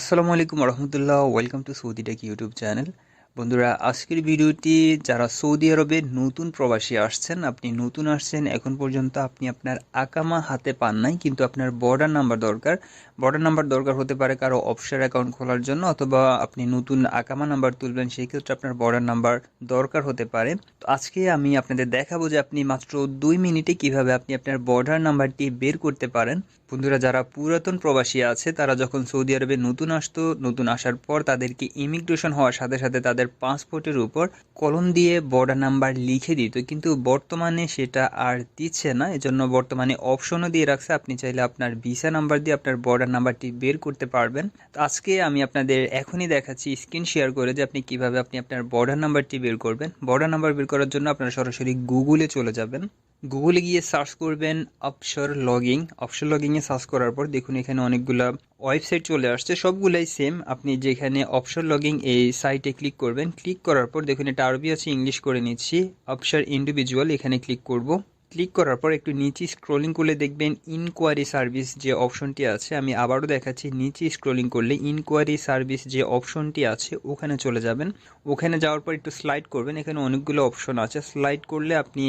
আসসালামু আলাইকুম রহমতুল্লাহ welcome to Saudi tech YouTube channel. বন্ধুরা, আজকের ভিডিওটি যারা সৌদি আরবে নতুন প্রবাসী আসছেন, আপনি নতুন আসছেন, এখন পর্যন্ত আপনি আপনার আকামা হাতে পান নাই, কিন্তু আপনার বর্ডার নাম্বার দরকার। বর্ডার নাম্বার দরকার হতে পারে কারও অফশোর অ্যাকাউন্ট খোলার জন্য, অথবা আপনি নতুন আকামা নাম্বার তুলবেন, সেই ক্ষেত্রে আপনার বর্ডার নাম্বার দরকার হতে পারে। তো আজকে আমি আপনাদের দেখাবো যে আপনি মাত্র দুই মিনিটে কীভাবে আপনি আপনার বর্ডার নাম্বারটি বের করতে পারেন। বন্ধুরা, যারা পুরাতন প্রবাসী আছে, তারা যখন সৌদি আরবে নতুন আসতো, নতুন আসার পর তাদেরকে ইমিগ্রেশন হওয়ার সাথে সাথে তাদের পাসপোর্টের উপর কলম দিয়ে বর্ডার নাম্বার লিখে দিত, কিন্তু বর্তমানে সেটা আর দিচ্ছে না। এজন্য বর্তমানে অপশনও দিয়ে রাখছে। আপনি চাইলে আপনার ভিসা নাম্বার দিয়ে আপনার বর্ডার নাম্বারটি বের করতে পারবেন। তো আজকে আমি আপনাদের এখনই দেখাচ্ছি স্ক্রিন শেয়ার করে যে আপনি কীভাবে আপনি আপনার বর্ডার নাম্বারটি বের করবেন। বর্ডার নাম্বার বের করার জন্য আপনারা সরাসরি গুগলে চলে যাবেন। গুগলে গিয়ে সার্চ করবেন অপশোর লগিং অপশোর লগিংয়ে সার্চ করার পর দেখুন এখানে অনেকগুলা ওয়েবসাইট চলে আসছে, সবগুলাই সেম আপনি যেখানে অপশোর লগিং এই সাইটে ক্লিক করবেন ক্লিক করার পর দেখুন এটা আরবি আছে ইংলিশ করে নিচ্ছি। অপশোর ইন্ডিভিজুয়াল এখানে ক্লিক করব। ক্লিক করার পর একটু নিচে স্ক্রোলিং করলে দেখবেন ইনকোয়ারি সার্ভিস যে অপশনটি আছে, আমি আবারও দেখাচ্ছি, নিচে স্ক্রোলিং করলে ইনকোয়ারি সার্ভিস যে অপশনটি আছে, ওখানে চলে যাবেন। ওখানে যাওয়ার পর একটু স্লাইড করবেন, এখানে অনেকগুলো অপশন আছে। স্লাইড করলে আপনি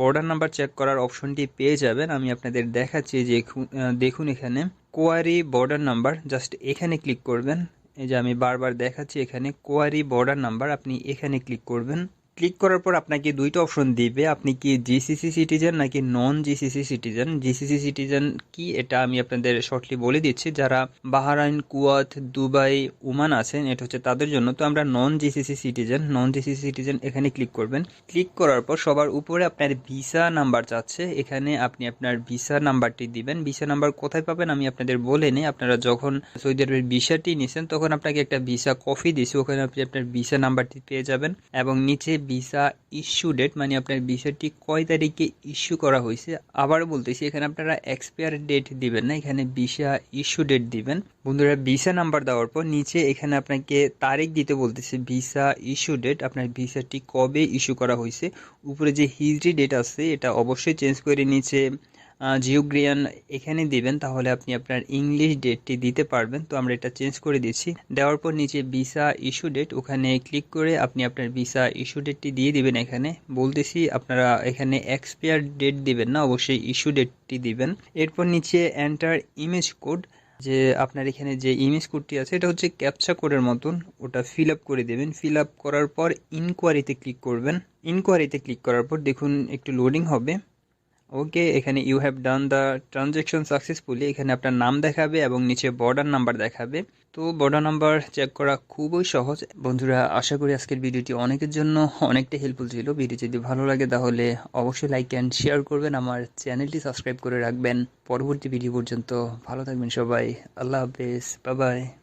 বর্ডার নাম্বার চেক করার অপশনটি পেয়ে যাবেন। আমি আপনাদের দেখাচ্ছি যে দেখুন এখানে কোয়ারি বর্ডার নাম্বার জাস্ট এখানে ক্লিক করবেন। এই যে আমি বারবার দেখাচ্ছি এখানে কোয়ারি বর্ডার নাম্বার আপনি এখানে ক্লিক করবেন। ক্লিক করার পর আপনাকে দুইটা অপশন দিবে। আপনি কি জিসিসি সিটিজেন নাকি non GCC citizen GCC citizen কি? এটা আমি আপনাদের শর্টলি বলে দিচ্ছি। যারা বাহারাইন, কুয়াত, দুবাই উমান আছেন, এটা হচ্ছে তাদের জন্য। তো আমরা non GCC citizen non GCC citizen এখানে ক্লিক করবেন। ক্লিক করার পর সবার উপরে আপনার ভিসা নাম্বার চাচ্ছে এখানে আপনি আপনার ভিসা নাম্বারটি দিবেন। ভিসা নাম্বার কোথায় পাবেন আমি আপনাদের বলে নিই। আপনারা যখন সৌদি আরবের ভিসাটি নিছেন, তখন আপনাকে একটা ভিসা কফি দিছে। ওখানে আপনি আপনার ভিসা নাম্বারটি পেয়ে যাবেন। এবং নিচে ভিসা ইস্যু ডেট মানে আপনার ভিসাটি কয় তারিখে ইস্যু করা হয়েছে আবার বলতেছি, এখানে আপনারা এক্সপায়ার ডেট দিবেন না, এখানে ভিসা ইস্যু ডেট দিবেন। বন্ধুরা ভিসা নাম্বার দেওয়ার পর নিচে এখানে আপনাকে তারিখ দিতে বলতেছে ভিসা ইস্যু ডেট আপনার ভিসাটি কবে ইস্যু করা হয়েছে। উপরে যে হিজড়ি ডেট আছে, এটা অবশ্যই চেঞ্জ করে নিচে জিওগ্রিয়ান এখানে দিবেন, তাহলে আপনি আপনার ইংলিশ ডেটটি দিতে পারবেন। তো আমরা এটা চেঞ্জ করে দিচ্ছি। দেওয়ার পর নিচে ভিসা ইস্যু ডেট ওখানে ক্লিক করে আপনি আপনার ভিসা ইস্যু ডেটটি দিয়ে দিবেন এখানে। বলতেছি আপনারা এখানে এক্সপায়ার ডেট দিবেন না, অবশ্যই ইস্যু ডেটটি দিবেন। এরপর নিচে এন্টার ইমেজ কোড যে আপনার এখানে যে ইমেজ কোডটি আছে, এটা হচ্ছে ক্যাপচা কোডের মতন। ওটা ফিল আপ করে দেবেন। ফিল আপ করার পর ইনকোয়ারিতে ক্লিক করবেন। ইনকোয়ারিতে ক্লিক করার পর দেখুন একটু লোডিং হবে। ওকে এখানে you have done the transaction successfully এখানে আপনার নাম দেখাবে এবং নিচে বর্ডার নাম্বার দেখাবে। তো বর্ডার নাম্বার চেক করা খুবই সহজ। বন্ধুরা, আশা করি আজকের ভিডিওটি অনেকের জন্য অনেকটা হেল্পফুল ছিল। ভিডিও যদি ভালো লাগে তাহলে অবশ্যই লাইক অ্যান্ড শেয়ার করবেন। আমার চ্যানেলটি সাবস্ক্রাইব করে রাখবেন। পরবর্তী ভিডিও পর্যন্ত ভালো থাকবেন সবাই। আল্লাহ হাফেজ। বাবাই